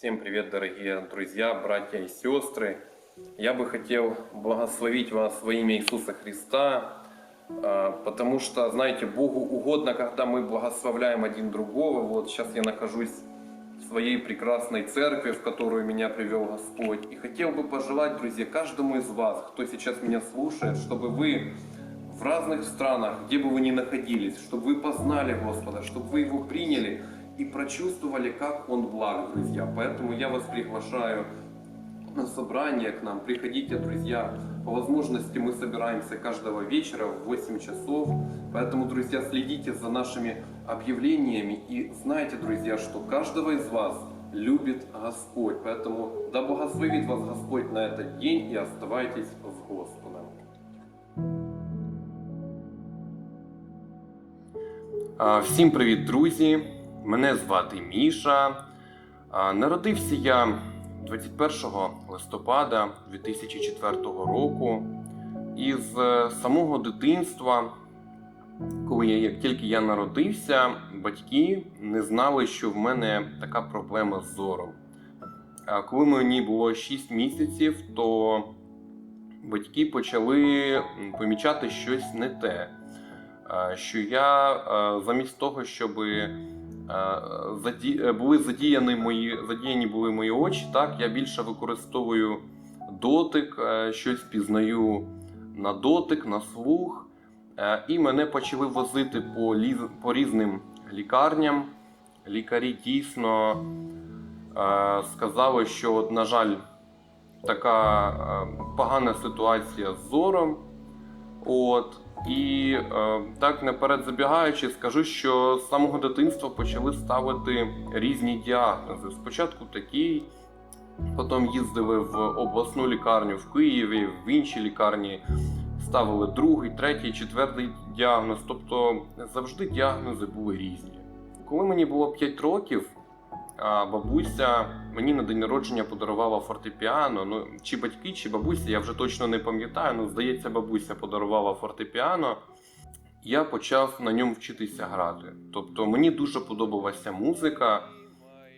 Всем привет, дорогие друзья, братья и сестры. Я бы хотел благословить вас во имя Иисуса Христа, а, потому что, знаете, Богу угодно, когда мы благословляем один другого. Вот сейчас я нахожусь в своей прекрасной церкви, в которую меня привел Господь. И хотел бы пожелать, друзья, каждому из вас, кто сейчас меня слушает, чтобы вы в разных странах, где бы вы ни находились, чтобы вы познали Господа, чтобы вы Его приняли и прочувствовали, как Он благ, друзья. Поэтому я вас приглашаю на собрание к нам. Приходите, друзья. По возможности мы собираемся каждого вечера в 8 часов. Поэтому, друзья, следите за нашими объявлениями и знайте, друзья, что каждого из вас любит Господь. Поэтому да благословит вас Господь на этот день и оставайтесь с Господом. А, Всім привіт, друзі! Мене звати Міша. Народився я 21 листопада 2004 року. І з е, самого дитинства, коли я, як тільки я народився, батьки не знали, що в мене така проблема з зором. Коли мені було 6 місяців, то батьки почали помічати щось не те. Що я е, замість того, щоб заді... е, були задіяні мої задіяні були мої очі, так я більше використовую дотик, е, щось пізнаю на дотик, на слух. Е, І мене почали возити по, ліз... по різним лікарням. Лікарі дійсно е, сказали, що, от, на жаль, така е, погана ситуація з зором. От. І е, так наперед забігаючи, скажу, що з самого дитинства почали ставити різні діагнози. Спочатку такий, потім їздили в обласну лікарню в Києві, в інші лікарні ставили другий, третій, четвертий діагноз. Тобто завжди діагнози були різні. Коли мені було 5 років, бабуся мені на день народження подарувала фортепіано. Ну, чи батьки, чи бабуся, я вже точно не пам'ятаю. Ну, здається, бабуся подарувала фортепіано. Я почав на ньому вчитися грати. Тобто мені дуже подобалася музика.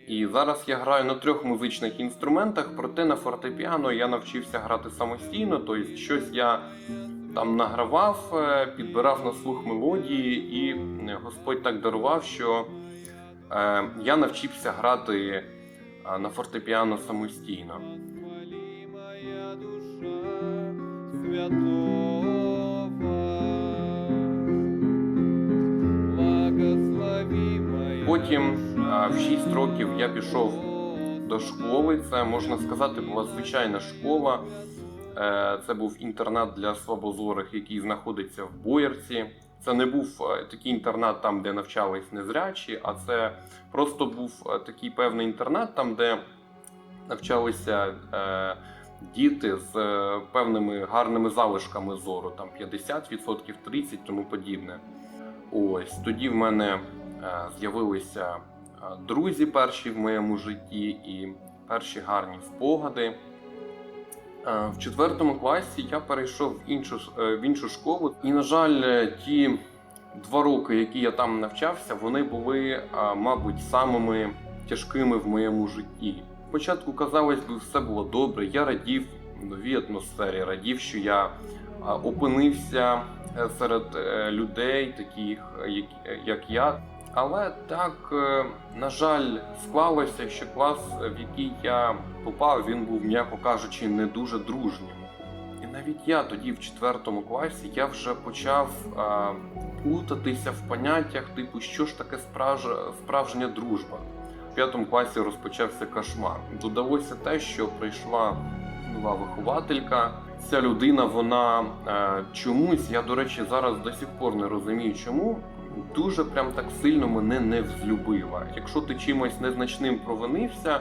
І зараз я граю на трьох музичних інструментах, проте на фортепіано я навчився грати самостійно, тобто щось я там награвав, е, підбирав на слух мелодії, і е, Господь так дарував, що я навчився грати е, на фортепіано самостійно. Потім е, в 6 років я пішов до школи. Це можна сказати, була звичайна школа. Е, Це був інтернат для слабозорих, який знаходиться в Боярці. Це не був е, такий інтернат, там, де навчались незрячі, а це просто був е, такий певний інтернат, там, де навчалися е, діти з е, певними гарними залишками зору, там 50%, 30% тому подібне. Ось тоді в мене е, з'явилися е, друзі перші в моєму житті і перші гарні спогади. Е, В четвертому класі я перейшов в іншу, е, в іншу школу, і, на жаль, е, ті два роки, які я там навчався, вони були, мабуть, самими тяжкими в моєму житті. Спочатку, казалось би, все було добре. Я радів новій атмосфері, радів, що я опинився серед людей, таких як я. Але так, е, на жаль, склалося, що клас, е, в який я попав, він був, м'яко кажучи, не дуже дружнім. І навіть я тоді, в четвертому класі, я вже почав а, плутатися в поняттях, типу, що ж таке справж... справжня дружба. В п'ятому класі розпочався кошмар. Додалося те, що прийшла нова вихователька. Ця людина, вона е, чомусь, я до речі, зараз до сих пор не розумію, чому дуже прям так сильно мене не взлюбила. Якщо ти чимось незначним провинився,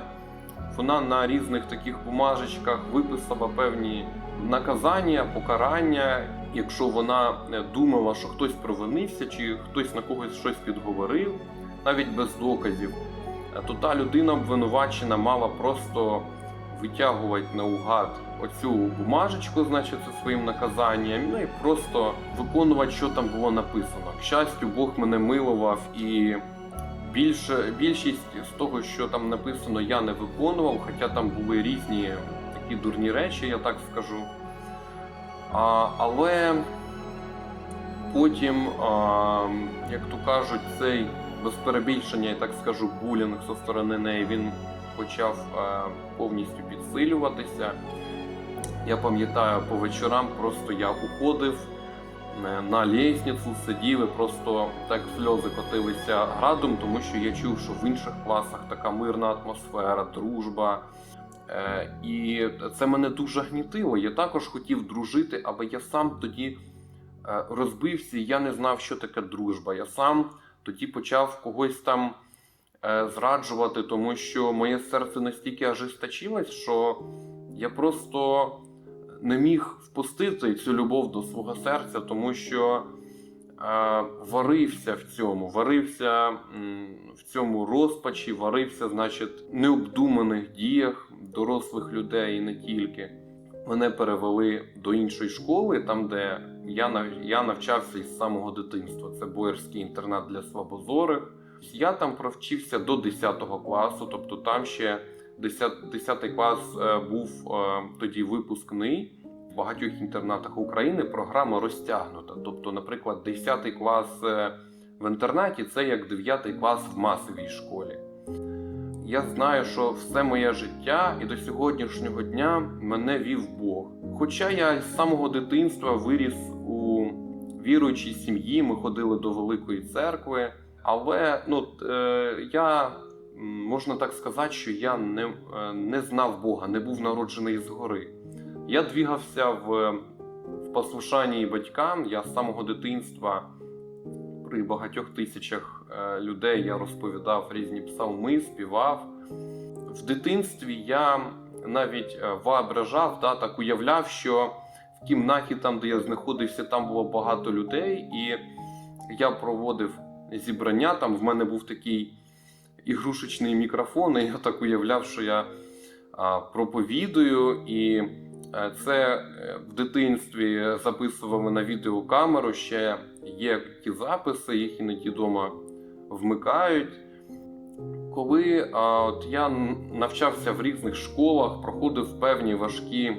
вона на різних таких бумажечках виписала певні наказання, покарання. Якщо вона е, думала, що хтось провинився, чи хтось на когось щось підговорив, навіть без доказів, е, то та людина обвинувачена мала просто витягувати наугад оцю бумажечку, значить, зі своїм наказанням, ну і просто виконувати, що там було написано. К щастю, Бог мене милував і Більше, більшість з того, що там написано, я не виконував, хоча там були різні такі дурні речі, я так скажу. А, але потім, а, як то кажуть, цей без перебільшення, я так скажу, булінг зі сторони неї він почав а, повністю підсилюватися. Я пам'ятаю, по вечорам просто я уходив е, на лісницю, сидів і просто так сльози котилися градом, тому що я чув, що в інших класах така мирна атмосфера, дружба. Е, І це мене дуже гнітило. Я також хотів дружити, але я сам тоді е, розбився, і я не знав, що таке дружба. Я сам тоді почав когось там е, зраджувати, тому що моє серце настільки ожесточилось, що я просто не міг впустити цю любов до свого серця, тому що е, варився в цьому, варився в цьому розпачі, варився, значить, необдуманих діях дорослих людей і не тільки. Мене перевели до іншої школи, там, де я, я навчався із самого дитинства. Це Боярський інтернат для слабозорих. Я там провчився до 10 класу, тобто там ще 10, 10 клас е, був е, тоді випускний. В багатьох інтернатах України програма розтягнута. Тобто, наприклад, 10 клас е, в інтернаті це як 9 клас в масовій школі. Я знаю, що все моє життя і до сьогоднішнього дня мене вів Бог. Хоча я з самого дитинства виріс у віруючій сім'ї, ми ходили до великої церкви, але ну, е, я можна так сказати, що я не, е, не знав Бога, не був народжений згори. Я двігався в, в послушанні батькам. Я з самого дитинства при багатьох тисячах е, людей я розповідав різні псалми, співав. В дитинстві я навіть воображав, да, так уявляв, що в кімнаті, там, де я знаходився, там було багато людей, і я проводив зібрання. Там в мене був такий ігрушечний мікрофон, і я так уявляв, що я проповідую, і е, це е, в дитинстві записували на відеокамеру. Ще є ті записи, їх іноді вдома вмикають. Коли а, от я навчався в різних школах, проходив певні важкі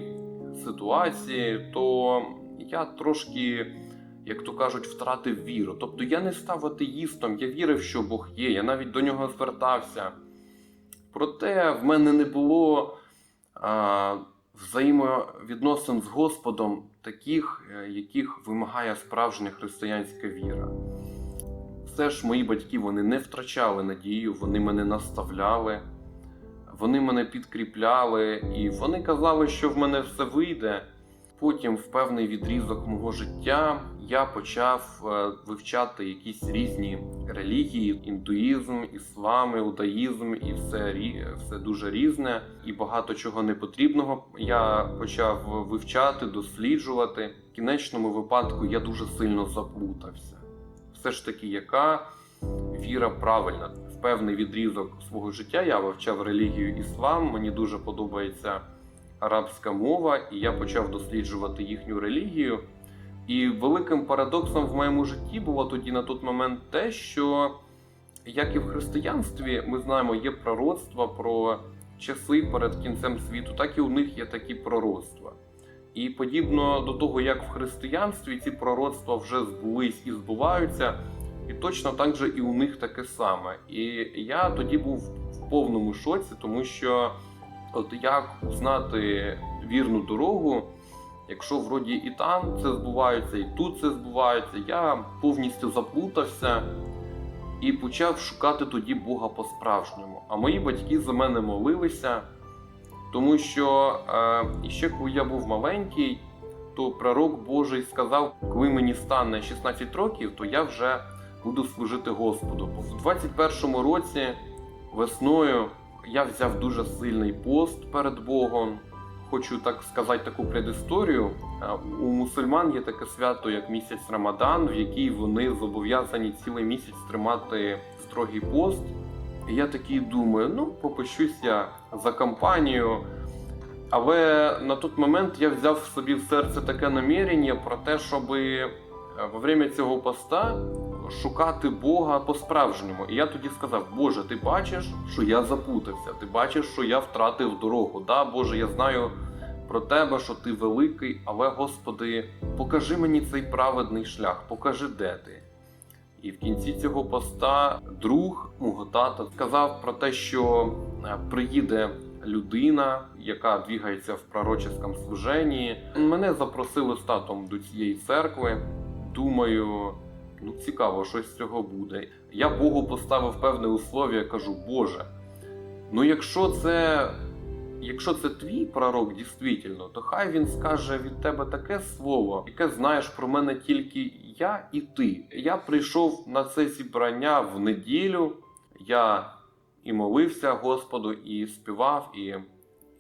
ситуації, то я трошки, як то кажуть, втратив віру. Тобто я не став атеїстом, я вірив, що Бог є, я навіть до нього звертався. Проте в мене не було а, взаємовідносин з Господом таких, е, яких вимагає справжня християнська віра. Все ж мої батьки вони не втрачали надію, вони мене наставляли, вони мене підкріпляли, і вони казали, що в мене все вийде. Потім, в певний відрізок мого життя, я почав е, вивчати якісь різні релігії: індуїзм, іслам, іудаїзм, і все, все дуже різне, і багато чого непотрібного я почав вивчати, досліджувати. В кінечному випадку я дуже сильно заплутався. Все ж таки, яка віра правильна? В певний відрізок свого життя я вивчав релігію іслам. Мені дуже подобається арабська мова, і я почав досліджувати їхню релігію. І великим парадоксом в моєму житті було тоді на той момент те, що як і в християнстві, ми знаємо, є пророцтва про часи перед кінцем світу, так і у них є такі пророцтва. І подібно до того, як в християнстві ці пророцтва вже збулись і збуваються, і точно так же і у них таке саме. І я тоді був в повному шоці, тому що от як знати вірну дорогу, якщо вроді і там це збувається, і тут це збувається, я повністю заплутався і почав шукати тоді Бога по-справжньому. А мої батьки за мене молилися, тому що е, ще коли я був маленький, то пророк Божий сказав, коли мені стане 16 років, то я вже буду служити Господу. В 21-му році весною я взяв дуже сильний пост перед Богом. Хочу так сказати таку предісторію. Е, У мусульман є таке свято, як місяць Рамадан, в який вони зобов'язані цілий місяць тримати строгий пост. І я такий думаю, ну попущусь я за компанію. Але на той момент я взяв собі в серце таке намірення про те, щоб во время цього поста шукати Бога по-справжньому. І я тоді сказав: Боже, ти бачиш, що я запутався, ти бачиш, що я втратив дорогу. Да, Боже, я знаю про тебе, що ти великий, але Господи, покажи мені цей праведний шлях, покажи, де ти. І в кінці цього поста друг мого тата сказав про те, що е, приїде людина, яка двігається в пророческому служенні. Мене запросили з татом до цієї церкви. Думаю, ну цікаво, що з цього буде. Я Богу поставив певне условие, кажу, Боже, ну якщо це. Якщо це твій пророк дійсно, то хай він скаже від тебе таке слово, яке знаєш про мене тільки я і ти. Я прийшов на це зібрання в неділю. Я і молився Господу, і співав, і,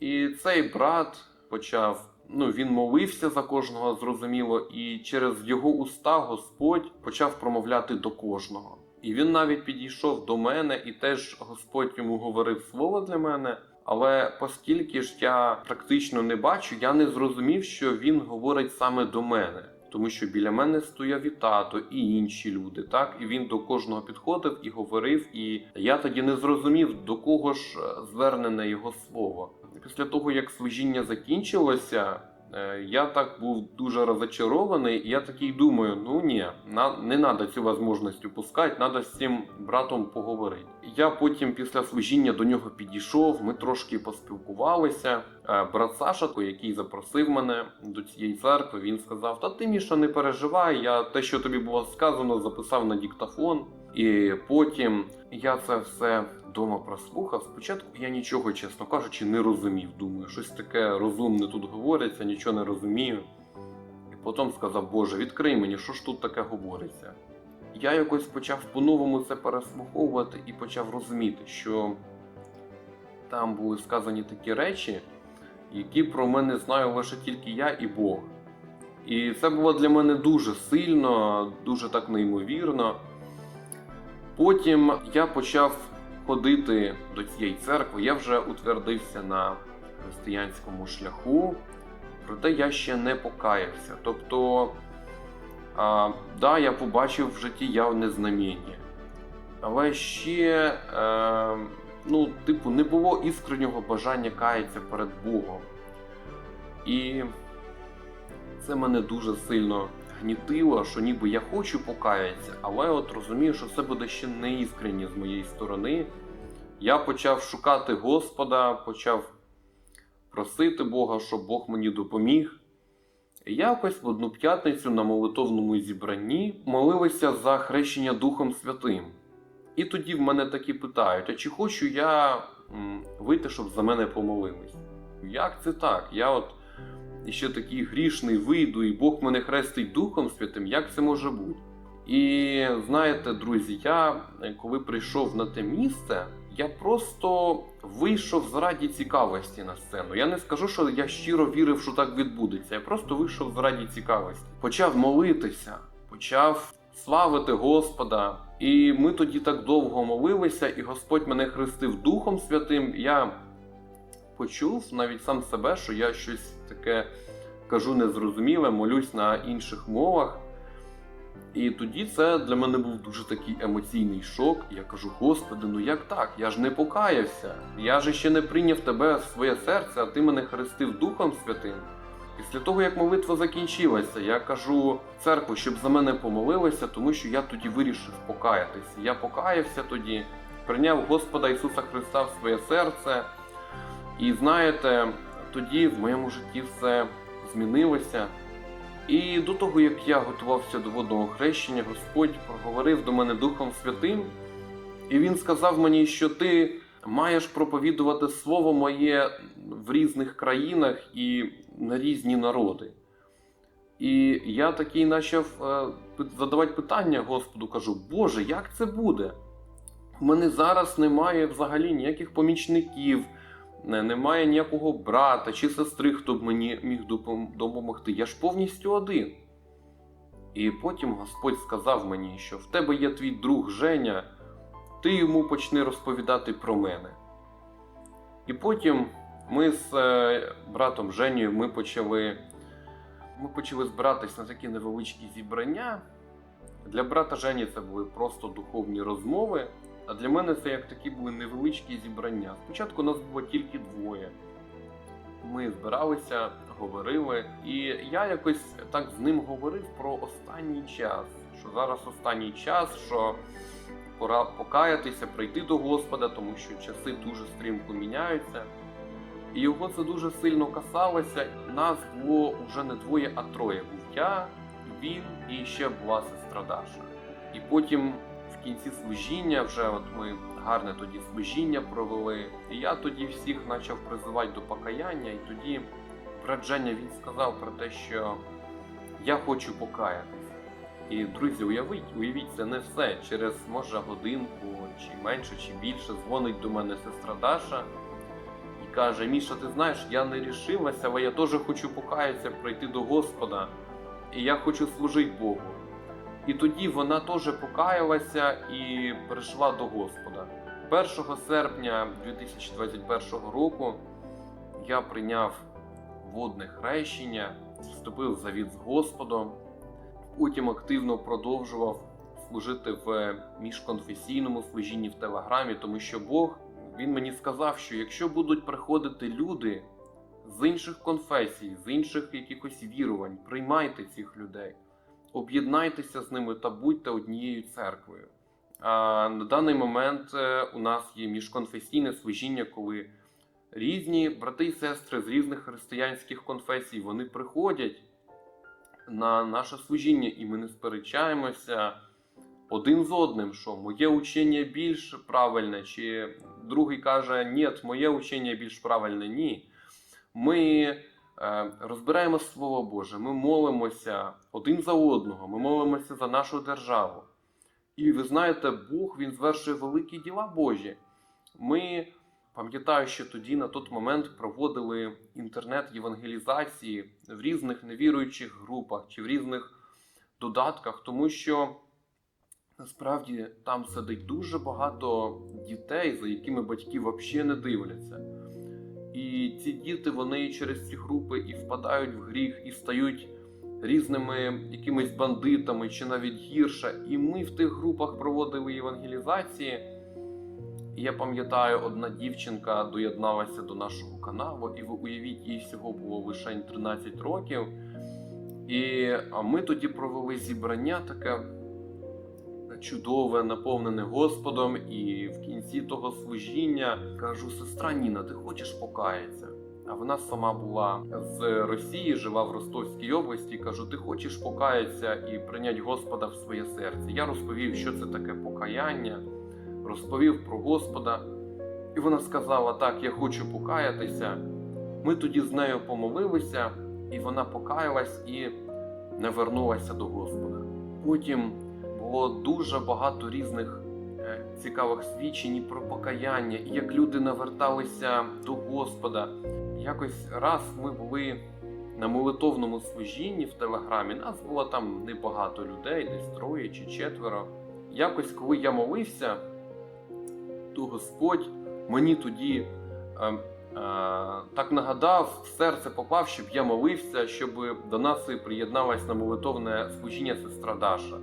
і цей брат почав. Ну, він молився за кожного, зрозуміло, і через його уста Господь почав промовляти до кожного. І він навіть підійшов до мене, і теж Господь йому говорив слово для мене. Але оскільки ж я практично не бачу, я не зрозумів, що він говорить саме до мене. Тому що біля мене стояв і тато, і інші люди, так і він до кожного підходив і говорив. І я тоді не зрозумів, до кого ж звернене його слово. Після того, як служіння закінчилося, е, я так був дуже розочарований, і я такий думаю: ну ні, на, не треба цю можливість упускати, треба з цим братом поговорити. Я потім після служіння до нього підійшов, ми трошки поспілкувалися. Е, Брат Саша, який запросив мене до цієї церкви, він сказав: Та ти Міша, не переживай, я те, що тобі було сказано, записав на диктофон. І потім я це все вдома прослухав. Спочатку я нічого, чесно кажучи, не розумів. Думаю, щось таке розумне тут говориться, нічого не розумію. І потім сказав, Боже, відкрий мені, що ж тут таке говориться. Я якось почав по-новому це переслуховувати і почав розуміти, що там були сказані такі речі, які про мене знаю лише тільки я і Бог. І це було для мене дуже сильно, дуже так неймовірно. Потім я почав ходити до цієї церкви, я вже утвердився на християнському шляху, проте я ще не покаявся. Тобто, а, да, я побачив в житті явне знаміння. Але ще, е, ну, типу, не було іскреннього бажання каятися перед Богом. І це мене дуже сильно гнітило, що ніби я хочу покаятися, але от розумію, що це буде ще не іскренні з моєї сторони. Я почав шукати Господа, почав просити Бога, щоб Бог мені допоміг. І якось в одну п'ятницю на молитовному зібранні молилися за хрещення Духом Святим. І тоді в мене такі питають: а чи хочу я вийти, щоб за мене помолились? Як це так? Я от ще такий грішний вийду, і Бог мене хрестить Духом Святим, як це може бути? І знаєте, друзі, я коли прийшов на те місце, я просто вийшов заради цікавості на сцену. Я не скажу, що я щиро вірив, що так відбудеться. Я просто вийшов заради цікавості. Почав молитися, почав славити Господа. І ми тоді так довго молилися, і Господь мене хрестив Духом Святим. Я почув навіть сам себе, що я щось таке кажу незрозуміле, молюсь на інших мовах. І тоді це для мене був дуже такий емоційний шок. Я кажу: Господи, ну як так? Я ж не покаявся. Я ж ще не прийняв тебе в своє серце, а ти мене хрестив Духом Святим. Після того, як молитва закінчилася, я кажу церкву, щоб за мене помолилися, тому що я тоді вирішив покаятися. Я покаявся тоді, прийняв Господа Ісуса Христа в своє серце. І знаєте, тоді в моєму житті все змінилося. І до того, як я готувався до водного хрещення, Господь проговорив до мене Духом Святим, і Він сказав мені, що ти маєш проповідувати Слово моє в різних країнах і на різні народи. І я такий почав е, задавати питання Господу, кажу, Боже, як це буде? У мене зараз немає взагалі ніяких помічників, не- немає ніякого брата чи сестри, хто б мені міг допомогти. Я ж повністю один. І потім Господь сказав мені, що в тебе є твій друг Женя, ти йому почни розповідати про мене. І потім ми з е, братом Женєю ми почали, ми почали збиратись на такі невеличкі зібрання Для брата Жені це були просто духовні розмови, а для мене це як такі були невеличкі зібрання. Спочатку нас було тільки двоє. Ми збиралися, говорили, і я якось так з ним говорив про останній час. Що зараз останній час, що пора покаятися, прийти до Господа, тому що часи дуже стрімко міняються. І його це дуже сильно касалося. Нас було вже не двоє, а троє. Був я, він і ще була сестра Даша. І потім кінці служіння вже от ми гарне тоді служіння провели. І я тоді всіх почав призивати до покаяння, і тоді брат Женя він сказав про те, що я хочу покаятися. І друзі, уявіть, уявіть, це не все. Через може годинку чи менше, чи більше дзвонить до мене сестра Даша і каже: Міша, ти знаєш, я не рішилася, але я теж хочу покаятися, прийти до Господа, і я хочу служити Богу. І тоді вона теж покаялася і прийшла до Господа. 1 серпня 2021 року я прийняв водне хрещення, вступив в завіт з Господом, потім активно продовжував служити в міжконфесійному служінні в Телеграмі, тому що Бог він мені сказав, що якщо будуть приходити люди з інших конфесій, з інших якихось вірувань, приймайте цих людей, об'єднайтеся з ними та будьте однією церквою. А на даний момент е, у нас є міжконфесійне служіння, коли різні брати і сестри з різних християнських конфесій вони приходять на наше служіння, і ми не сперечаємося один з одним, що моє учення більш правильне, чи другий каже, ні, моє учення більш правильне, ні. Ми розбираємо Слово Боже, ми молимося один за одного, ми молимося за нашу державу. І ви знаєте, Бог він звершує великі діла Божі. Ми пам'ятаю, що тоді на той момент проводили інтернет-євангелізації в різних невіруючих групах чи в різних додатках, тому що насправді там сидить дуже багато дітей, за якими батьки взагалі не дивляться. І ці діти вони через ці групи і впадають в гріх, і стають різними якимись бандитами чи навіть гірше. І ми в тих групах проводили євангелізації. Я пам'ятаю, одна дівчинка доєдналася до нашого каналу, і ви уявіть, їй всього було лише 13 років. І ми тоді провели зібрання таке чудове, наповнене Господом. І в кінці того служіння кажу: сестра Ніна, ти хочеш покаятися? А вона сама була з Росії, жила в Ростовській області. Кажу, ти хочеш покаятися і прийняти Господа в своє серце. Я розповів, що це таке покаяння, розповів про Господа. І вона сказала: Так, я хочу покаятися. Ми тоді з нею помолилися, і вона покаялась і не вернулася до Господа. Потім було дуже багато різних е, цікавих свідчень про покаяння, і як люди наверталися до Господа. Якось раз ми були на молитовному служінні в телеграмі. Нас було там небагато людей, десь троє чи четверо. Якось, коли я молився, то Господь мені тоді е, е, так нагадав, в серце попав, щоб я молився, щоб до нас приєдналась на молитовне служіння сестра Даша.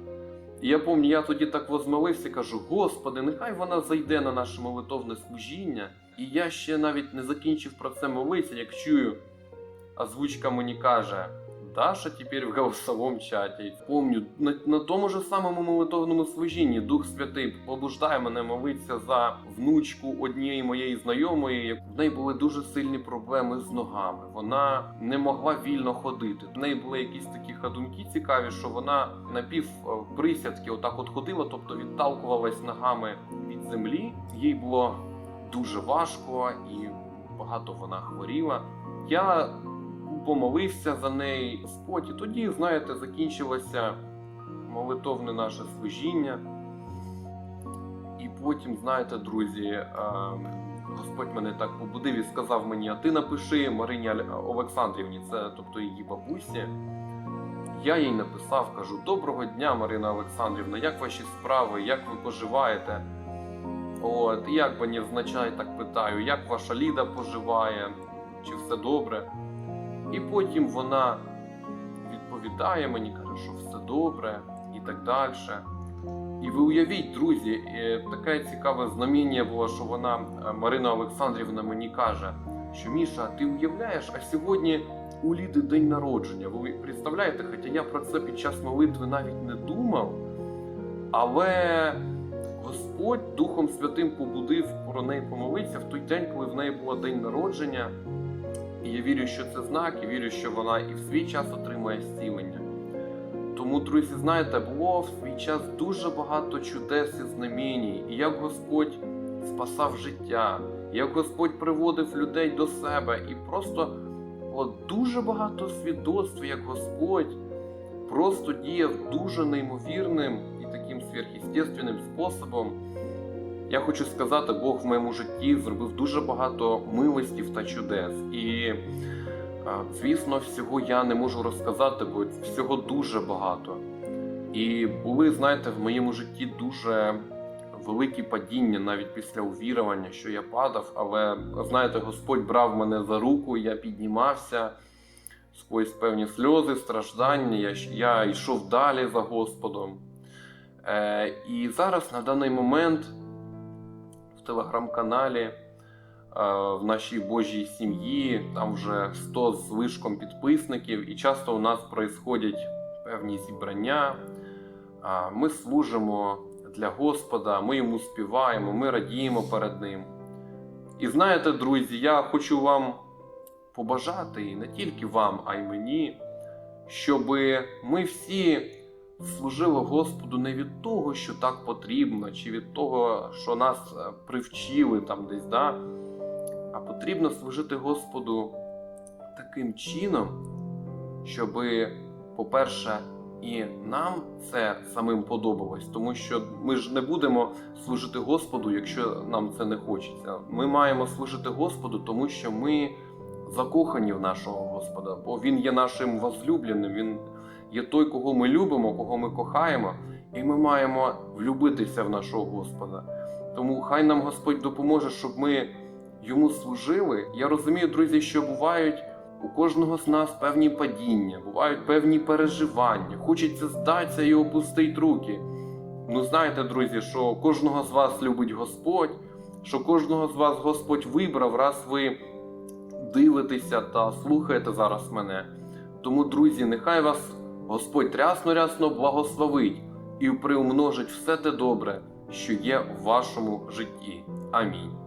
І я пам'ятаю, я тоді так возмолився, кажу: Господи, нехай вона зайде на наше молитовне служіння. І я ще навіть не закінчив про це молитися, як чую, озвучка мені каже: Даша тепер в голосовому чаті. Помню, на, на тому ж самому молитовному служінні Дух Святий побуждає мене молитися за внучку однієї моєї знайомої. В неї були дуже сильні проблеми з ногами. Вона не могла вільно ходити. В неї були якісь такі ходунки цікаві, що вона напів е, присядки отак от ходила, тобто відталкувалась ногами від землі. Їй було дуже важко і багато вона хворіла. Я помолився за неї Господь, і тоді, знаєте, закінчилося молитовне наше служіння. І потім, знаєте, друзі, е, Господь мене так побудив і сказав мені: а ти напиши Марині Олександрівні, це тобто її бабусі. Я їй написав, кажу: Доброго дня, Марина Олександрівна, як ваші справи, як ви поживаєте? От, як би невзначай так питаю, як ваша Ліда поживає, чи все добре? І потім вона відповідає мені, каже, що все добре. І так далі. І ви уявіть, друзі, е, таке цікаве знаміння було, що вона, е, Марина Олександрівна, мені каже, що Міша, ти уявляєш, а сьогодні у Ліди день народження. Ви представляєте, хоча я про це під час молитви навіть не думав, але Господь Духом Святим побудив про неї помолитися в той день, коли в неї було день народження. І я вірю, що це знак, і вірю, що вона і в свій час отримає зцілення. Тому, друзі, знаєте, було в свій час дуже багато чудес і знамінь, і як Господь спасав життя, як Господь приводив людей до себе, і просто було дуже багато свідоцтв, як Господь просто діяв дуже неймовірним і таким сверхъестественним способом. Я хочу сказати, Бог в моєму житті зробив дуже багато милостів та чудес. І, звісно, всього я не можу розказати, бо всього дуже багато. І були, знаєте, в моєму житті дуже великі падіння навіть після увірування, що я падав. Але знаєте, Господь брав мене за руку, я піднімався сквозь певні сльози, страждання. Я, я йшов далі за Господом. Е, і зараз на даний момент телеграм-каналі, е, в нашій Божій сім'ї, там вже 100 з вишком підписників, і часто у нас происходять певні зібрання. Ми служимо для Господа, ми йому співаємо, ми радіємо перед Ним. І знаєте, друзі, я хочу вам побажати, і не тільки вам, а й мені, щоб ми всі служили Господу не від того, що так потрібно, чи від того, що нас е, привчили там десь, да? а потрібно служити Господу таким чином, щоб, по-перше, і нам це самим подобалось, тому що ми ж не будемо служити Господу, якщо нам це не хочеться. Ми маємо служити Господу, тому що ми закохані в нашого Господа, бо Він є нашим возлюбленим, Він є той, кого ми любимо, кого ми кохаємо, і ми маємо влюбитися в нашого Господа. Тому хай нам Господь допоможе, щоб ми йому служили. Я розумію, друзі, що бувають у кожного з нас певні падіння, бувають певні переживання. Хочеться здатися і опустити руки. Ну, знаєте, друзі, що кожного з вас любить Господь, що кожного з вас Господь вибрав, раз ви дивитеся та слухаєте зараз мене. Тому, друзі, нехай вас Господь рясно-рясно благословить і приумножить все те добре, що є в вашому житті. Амінь.